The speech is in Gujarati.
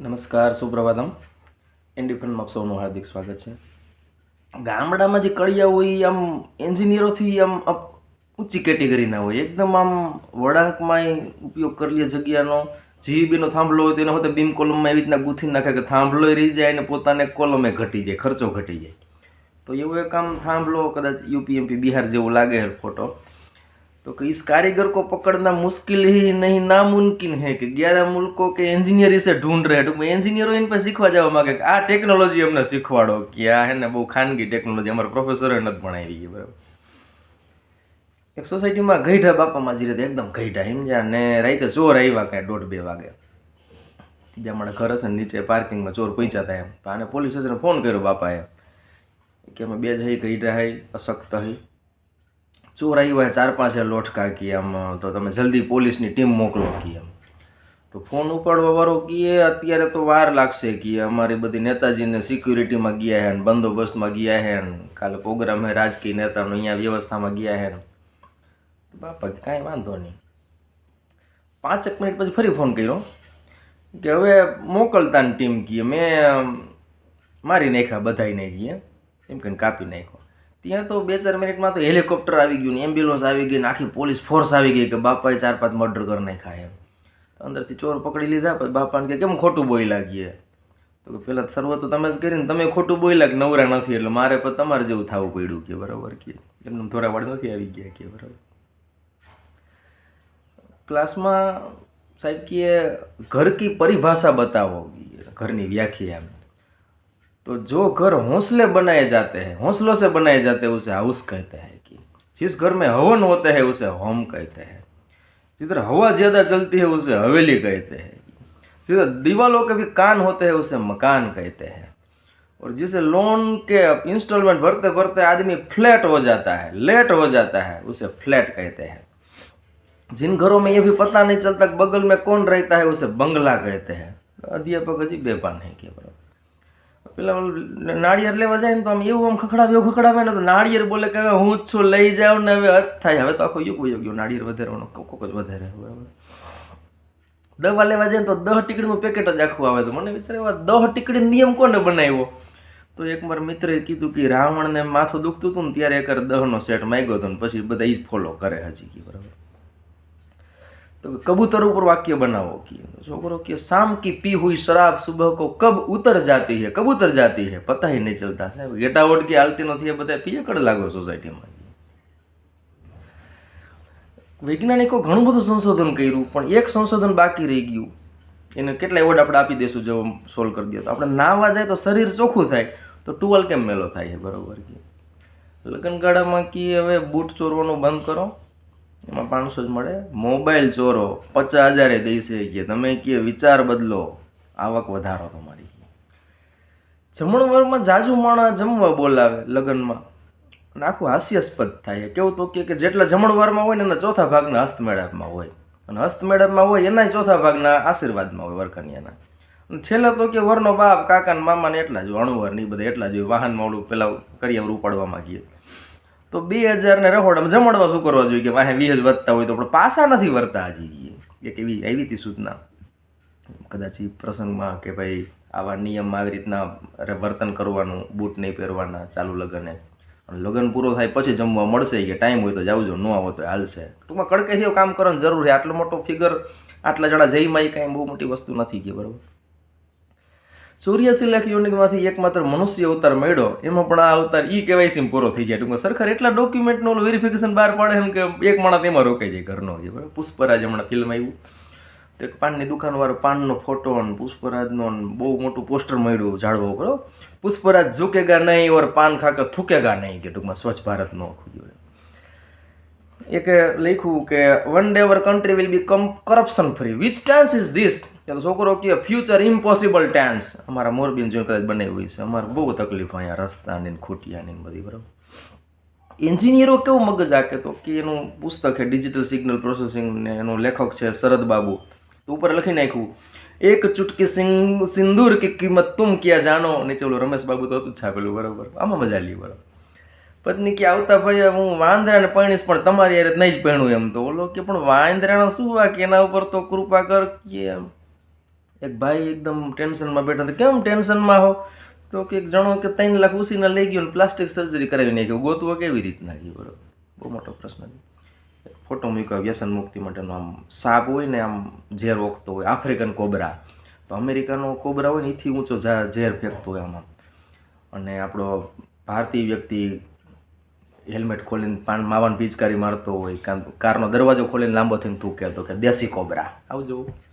નમસ્કાર, સુપ્રભાતમ. ઇન્ડિફરન્ટમાં આપ સૌનું હાર્દિક સ્વાગત છે. ગામડામાં જે કળિયા હોય, આમ એન્જિનિયરોથી આમ ઊંચી કેટેગરીના હોય. એકદમ આમ વળાંકમાંય ઉપયોગ કરીએ જગ્યાનો. જીબીનો થાંભલો હોય તો એના હોતે બીમ કોલમમાં એવી રીતના ગૂંથી નાખે કે થાંભલો રહી જાય અને પોતાને કોલમે ઘટી જાય, ખર્ચો ઘટી જાય. તો એવું એક આમ થાંભલો, કદાચ યુપીએમપી બિહાર જેવું લાગે ફોટો. તો कि इस कारीगर को पकड़ना मुश्किल ही नहीं नामुमकिन है કે ग्यारह मुल्कों के इंजीनियर इसे ढूंढ रहे टूंक में इंजीनियरो इन શીખવા જવા માગે કે આ ટેકનોલોજી અમને શીખવાડો કે આ હે ને બહુ ખાનગી ટેકનોલોજી, અમારા પ્રોફેસરે નથી ભણાવી ગઈ બરાબર. એક સોસાયટીમાં ગઈઢા બાપામાં જી રીતે એકદમ ગઈઢા સમજ્યા? ને રાતે ચોર આવ્યા કાંઈ દોઢ બે વાગે. ત્રીજા મારા ઘર હશે નીચે પાર્કિંગમાં ચોર પહોંચ્યા હતા એમ. તો આને પોલીસ સ્ટેશને ફોન કર્યો બાપાએ. કે અમે બે જ હઈ ગઈઢા હઈ, અશક્ત હઈ. ચોર આવ્યા ચાર પાંચ હે લોટકા કી આમ, તો તમે જલ્દી પોલીસની ટીમ મોકલો કી એમ. તો ફોન ઉપાડવા વાળો કીએ, અત્યારે તો વાર લાગશે કી. અમારી બધી નેતાજીને સિક્યુરિટીમાં ગયા હે ને, બંદોબસ્તમાં ગયા હે ને, કાલે પ્રોગ્રામ હે, રાજકીય નેતાનો અહીંયા વ્યવસ્થામાં ગયા હે બાપા, કાંઈ વાંધો નહીં. પાંચેક મિનિટ પછી ફરી ફોન કર્યો કે હવે મોકલતાની ટીમ કીએ મેં, મારી નાખ્યા બધાય કીએ એમ કહીને કાપી નાખ્યો. ત્યાં તો બે ચાર મિનિટમાં તો હેલિકોપ્ટર આવી ગયું ને એમ્બ્યુલન્સ આવી ગઈ ને આખી પોલીસ ફોર્સ આવી ગઈ કે બાપાએ ચાર પાંચ મર્ડર કરી નાખ્યા એમ. અંદરથી ચોર પકડી લીધા, પછી બાપાને કે કેમ ખોટું બોલ્યા ગયે તો કે, પહેલાં શરૂઆત તો તમે જ કરીને તમે ખોટું બોલ્યા કે નવરા નથી, એટલે મારે પણ તમારે જેવું થવું પડ્યું કે, બરાબર કે? એમને થોડા વાળ નથી આવી ગયા કે, બરાબર. ક્લાસમાં સાહેબ કે, ઘર કી પરિભાષા બતાવો. ઘરની વ્યાખ્યા એમ. तो जो घर हौसले बनाए जाते हैं, हौसलों से बनाए जाते हैं, उसे हाउस कहते हैं कि जिस घर में हवन होते हैं, उसे होम कहते हैं। जिधर हवा ज़्यादा चलती है, उसे हवेली कहते हैं। जिधर दीवालों के भी कान होते हैं, उसे मकान कहते हैं। और जिसे लोन के इंस्टॉलमेंट भरते भरते आदमी फ्लैट हो जाता है, लेट हो जाता है, उसे फ्लैट कहते हैं। जिन घरों में ये भी पता नहीं चलता बगल में कौन रहता है, उसे बंगला कहते हैं। अध्यापक जी बेपान है क्या પેલા નાળિયેર લેવા જાય ને તો આમ એવું આમ ખખડાવે, એવું ખખડાવે ને તો નાળિયેર બોલે કે હવે હું જ છું, લઈ જાવ ને હવે અર્થ થાય. હવે તો આખો યુગ વયો ગયો, નાળિયેર વધારવાનો, કોક જ વધારે, બરાબર. દવા લેવા જાય ને તો દહ ટીકડીનું પેકેટ જ આખું આવે તો. મને વિચાર એવા દહ ટીકડી નિયમ કોને બનાવ્યો? તો એક મારા મિત્રે કીધું કે રાવણને માથું દુખતું હતું ને ત્યારે એક દહનો સેટ માંગ્યો હતો ને પછી બધા એ જ ફોલો કરે હજી કે, બરાબર. तो कबूतर ऊपर वाक्य बनाओ कि छोकरो कि शाम की पी हुई शराब सुबह को कब उतर जाती है कब उतर जाती है पता ही नहीं चलता साहब गेटा वोट की हालती નથી એ બધા પીએ કડ લાગો સોસાયટીમાં વૈજ્ઞાનિકો ઘણું બધું સંશોધન કર્યું પણ એક સંશોધન બાકી રહી ગયું એને કેટલા એવોર્ડ આપણે આપી દઈશું જો સોલ્વ કરી દઈએ તો આપણે નાવા જાય તો શરીર ચોખ્ખું થાય તો ટુવાલ કેમ મેલો થાય છે બરોબર કે લગ્નગાળામાં કી હવે બૂટ ચોરવાનું બંધ કરો એમાં પાંચસો જ મળે. મોબાઈલ ચોરો, પચાસ હજારે દઈશે કે તમે કે વિચાર બદલો, આવક વધારો તમારી. જમણવારમાં જાજુ માણસ જમવા બોલાવે લગ્નમાં. અને આખું હાસ્યાસ્પદ થાય. કેવું તો કે જેટલા જમણવારમાં હોય ને એના ચોથા ભાગના હસ્તમેળાપમાં હોય. અને હસ્તમેળાપમાં હોય એનાય ચોથા ભાગના આશીર્વાદમાં હોય વરકન્યાના. અને છેલ્લે તો કે વરનો બાપ કાકા ને મામાને એટલા જ અણુવર ને એ બધા એટલા જ હોય. વાહનમાં ઓલું પેલા કરિયાવર ઉપાડવા ગઈએ તો બે હજારને ને જમાડવા શું કરવા જોઈએ કે વાહે વીસ વધતા હોય તો? આપણે પાછા નથી વરતા હજી એક એવી આવી હતી સૂચના. કદાચ એ પ્રસંગમાં કે ભાઈ આવા નિયમ આવી રીતના વર્તન કરવાનું, બૂટ નહીં પહેરવાના, ચાલુ લગ્ને. લગ્ન પૂરો થાય પછી જમવા મળશે કે ટાઈમ હોય તો જાવજો ન આવો તો હાલશે. ટૂંકમાં કડકેથી કામ કરવાની જરૂર છે. આટલો મોટો ફિગર આટલા જણા જઈમાં એ કાંઈ બહુ મોટી વસ્તુ નથી કે બરાબર? સૂર્યસી લાખ યુનિકમાંથી એકમાત્ર મનુષ્ય અવતાર મળ્યો. એમાં પણ આ અવતાર ઈ કેવાયસી પૂરો થઈ જાય. ટૂંકમાં સરકાર એટલા ડોક્યુમેન્ટનો વેરિફિકેશન બહાર પાડે એમ કે એક માણસ એમાં રોકાઈ જાય ઘરનો જે પુષ્પરાજ હમણાં ફિલ્મ આવ્યું. તો એક પાનની દુકાનવાળો પાનનો ફોટો અને પુષ્પરાજનો બહુ મોટું પોસ્ટર મળ્યું જાળવો કરો પુષ્પરાજ ઝૂકેગા નહીં, ઓર પાન ખાકર થૂકેગા નહીં કે ટૂંકમાં સ્વચ્છ ભારતનો આખું એક લખ્યું કે one day our country will be come corruption free which chance is this કે છોકરો કે ફ્યુચર ઇમ્પોસિબલ ટેન્સ અમારા મોરબીન જોઈને કદાચ બનાવી છે અમારે બહુ તકલીફ અહીંયા રસ્તાની ખૂટિયાની બધી, બરાબર? એન્જિનિયરો કેવું મગજ આકે તો? કે એનું પુસ્તક છે ડિજિટલ સિગ્નલ પ્રોસેસિંગ ને એનો લેખક છે શરદ બાબુ. તો ઉપર લખી નાખ્યું, એક ચુટકી સિંગ, સિંદૂર કે કિંમત તુમ ક્યાં જાણો? નીચે ઓલું રમેશ બાબુ તો હતું જ છાપેલું, બરાબર? આમાં મજા લી બરાબર? પત્ની કે, આવતા ભાઈ હું વાંદરાને પરણીશ, પણ તમારી યાર નહીં જ પહેણું એમ. તો ઓલો કે, પણ વાંદરાનો શું વાક એના ઉપર તો કૃપા કર કે એમ એક ભાઈ એકદમ ટેન્શનમાં બેઠા હતા. કેમ ટેન્શનમાં હો? તો કે જણો કે ત્રણ લાખ ઉસીને લઈ ગયો પ્લાસ્ટિક સર્જરી કરાવી નાખ્યો. ગોતવો કેવી રીતના એ બરોબર બહુ મોટો પ્રશ્ન છે. ફોટો મૂક્યો, વ્યસન મુક્તિ માટેનો. આમ સાપ હોય ને આમ ઝેર ઓકતો હોય, આફ્રિકન કોબરા. તો અમેરિકાનો કોબરા હોય ને એથી ઊંચો ઝેર ફેંકતો હોય આમાં. અને આપણો ભારતીય વ્યક્તિ હેલ્મેટ ખોલીને પાન માવાન પિચકારી મારતો હોય કારનો દરવાજો ખોલીને લાંબો થઈને થૂકે તો કે દેશી કોબરા. આવું જોવું